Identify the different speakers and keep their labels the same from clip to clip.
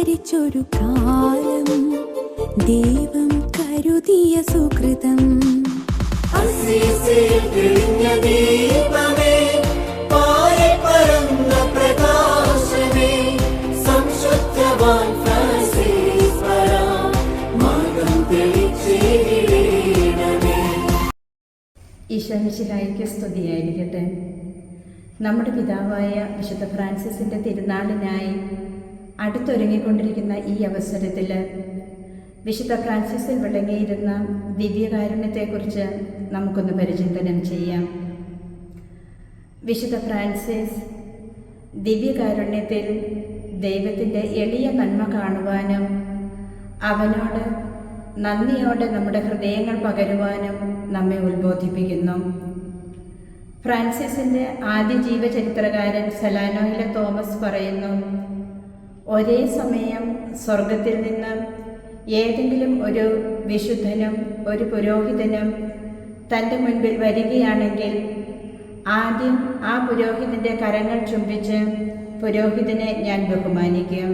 Speaker 1: അവതരിച്ചൊരു കാലം ദൈവം കരുതിയ സുഹൃതം.
Speaker 2: ദീപമേ പ്രകാശമേ സംശുദ്ധവാൻ
Speaker 3: ഈശോമിശിഹായിക്ക് സ്തുതിയായിരിക്കട്ടെ. നമ്മുടെ പിതാവായ വിശുദ്ധ ഫ്രാൻസിസിന്റെ തിരുനാളിനായി അടുത്തൊരുങ്ങിക്കൊണ്ടിരിക്കുന്ന ഈ അവസരത്തിൽ വിശുദ്ധ ഫ്രാൻസിസിൽ വിളങ്ങിയിരുന്ന ദിവ്യകാരുണ്യത്തെക്കുറിച്ച് നമുക്കൊന്ന് പരിചിന്തനം ചെയ്യാം. വിശുദ്ധ ഫ്രാൻസിസ് ദിവ്യകാരുണ്യത്തിൽ ദൈവത്തിന്റെ എളിയ നന്മ കാണുവാനും അവനോട് നന്ദിയോടെ നമ്മുടെ ഹൃദയങ്ങൾ പകരുവാനും നമ്മെ ഉത്ബോധിപ്പിക്കുന്നു. ഫ്രാൻസിസിന്റെ ആദ്യ ജീവചരിത്രകാരൻ സെലാനോയിലെ തോമസ് പറയുന്നു ഒരേ സമയം സ്വർഗത്തിൽ നിന്ന് ഏതെങ്കിലും ഒരു വിശുദ്ധനും ഒരു പുരോഹിതനും തന്റെ മുൻപിൽ വരികയാണെങ്കിൽ ആദ്യം ആ പുരോഹിതന്റെ കരങ്ങൾ ചുംബിച്ച് പുരോഹിതനെ ഞാൻ ബഹുമാനിക്കും.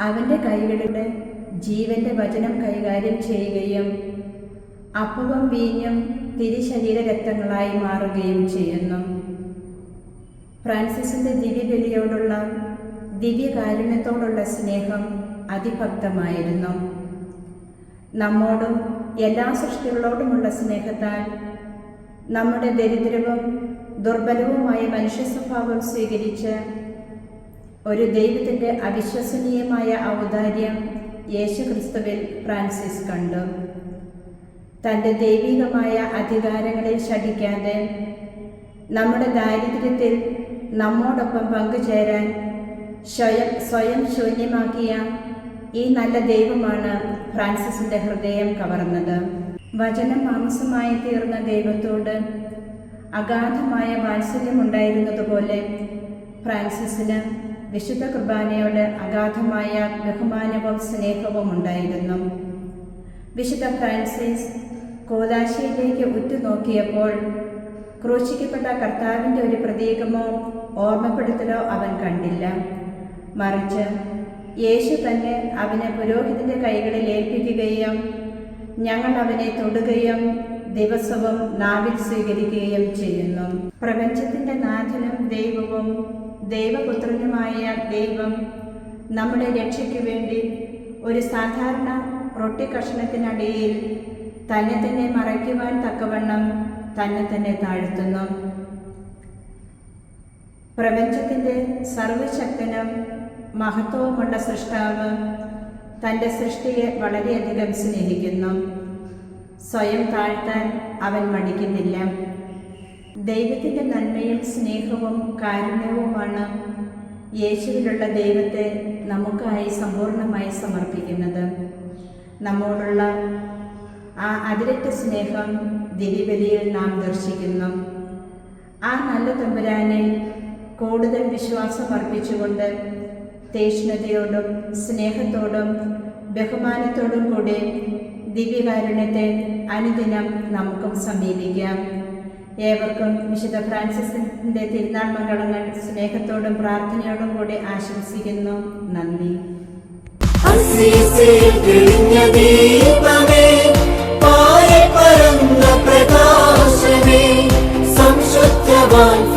Speaker 3: അവന്റെ കൈകളുടെ ജീവന്റെ വചനം കൈകാര്യം ചെയ്യുകയും അപ്പവും വീഞ്ഞും തിരിശരീര രക്തങ്ങളായി മാറുകയും ചെയ്യുന്നു. ഫ്രാൻസിസിന്റെ ദിവ്യബലിയോടുള്ള ദിവ്യകാരുണ്യത്തോടുള്ള സ്നേഹം അതിഭക്തമായിരുന്നു. നമ്മോടും എല്ലാ സൃഷ്ടികളോടുമുള്ള സ്നേഹത്താൽ നമ്മുടെ ദരിദ്രവും ദുർബലവുമായ മനുഷ്യ സ്വഭാവം സ്വീകരിച്ച് ഒരു ദൈവത്തിന്റെ അവിശ്വസനീയമായ ഔദാര്യം യേശുക്രിസ്തുവിൽ ഫ്രാൻസിസ് കണ്ടു. തന്റെ ദൈവികമായ അധികാരങ്ങളിൽ ശഠിക്കാതെ നമ്മുടെ ദാരിദ്ര്യത്തിൽ നമ്മോടൊപ്പം പങ്കുചേരാൻ സ്വയം സ്വയം ശൂന്യമാക്കിയ ഈ നല്ല ദൈവമാണ് ഫ്രാൻസിസിന്റെ ഹൃദയം കവർന്നത്. വചന മാംസമായി തീർന്ന ദൈവത്തോട് അഗാധമായ വാത്സല്യമുണ്ടായിരുന്നതുപോലെ ഫ്രാൻസിസിന് വിശുദ്ധ കുർബാനയോട് അഗാധമായ ബഹുമാനവും സ്നേഹവും ഉണ്ടായിരുന്നു. വിശുദ്ധ ഫ്രാൻസിസ് കോലാശയിലേക്ക് ഉറ്റുനോക്കിയപ്പോൾ ക്രൂശിക്കപ്പെട്ട കർത്താവിന്റെ ഒരു പ്രതീകമോ ഓർമ്മപ്പെടുത്തലോ അവൻ കണ്ടില്ല. മറിച്ച് യേശു തന്നെ അവനെ പുരോഹിതന്റെ കൈകളിൽ ഏൽപ്പിക്കുകയും ഞങ്ങൾ അവനെ തൊടുകയും ദിവസവും നാവിൽ സ്വീകരിക്കുകയും ചെയ്യുന്നു. പ്രപഞ്ചത്തിന്റെ നാഥനും ദൈവവും ദൈവപുത്രനുമായ ദൈവം നമ്മുടെ രക്ഷയ്ക്ക് വേണ്ടി ഒരു സാധാരണ റൊട്ടി കഷ്ണത്തിനടിയിൽ തന്നെ തന്നെ മറയ്ക്കുവാൻ തക്കവണ്ണം തന്നെ തന്നെ താഴ്ത്തുന്നു. പ്രപഞ്ചത്തിന്റെ സർവശക്തനും മഹത്വവുമുള്ള സൃഷ്ടാവ് തന്റെ സൃഷ്ടിയെ വളരെയധികം സ്നേഹിക്കുന്നു. സ്വയം താഴ്ത്താൻ അവൻ മടിക്കുന്നില്ല. ദൈവത്തിന്റെ നന്മയും സ്നേഹവും കാരുണ്യവുമാണ് യേശുവിലുള്ള ദൈവത്തെ നമുക്കായി സമ്പൂർണമായി സമർപ്പിക്കുന്നത്. നമ്മോടുള്ള ആ അതിരറ്റ സ്നേഹം ദിലിബലിയിൽ നാം ദർശിക്കുന്നു. ആ നല്ല തമ്പുരാനിൽ കൂടുതൽ വിശ്വാസം അർപ്പിച്ചുകൊണ്ട് തീഷ്ണതയോടും സ്നേഹത്തോടും ബഹുമാനത്തോടും കൂടി ദിവ്യകാരുണ്യത്തെ അനുദിനം നമുക്കും സമീപിക്കാം. ഏവർക്കും വിശുദ്ധ ഫ്രാൻസിസിന്റെ തിരുനാൾ മംഗളങ്ങൾ സ്നേഹത്തോടും പ്രാർത്ഥനയോടും കൂടി ആശംസിക്കുന്നു. നന്ദി.
Speaker 2: പ്രകാശമേ സംശുദ്ധവാൻ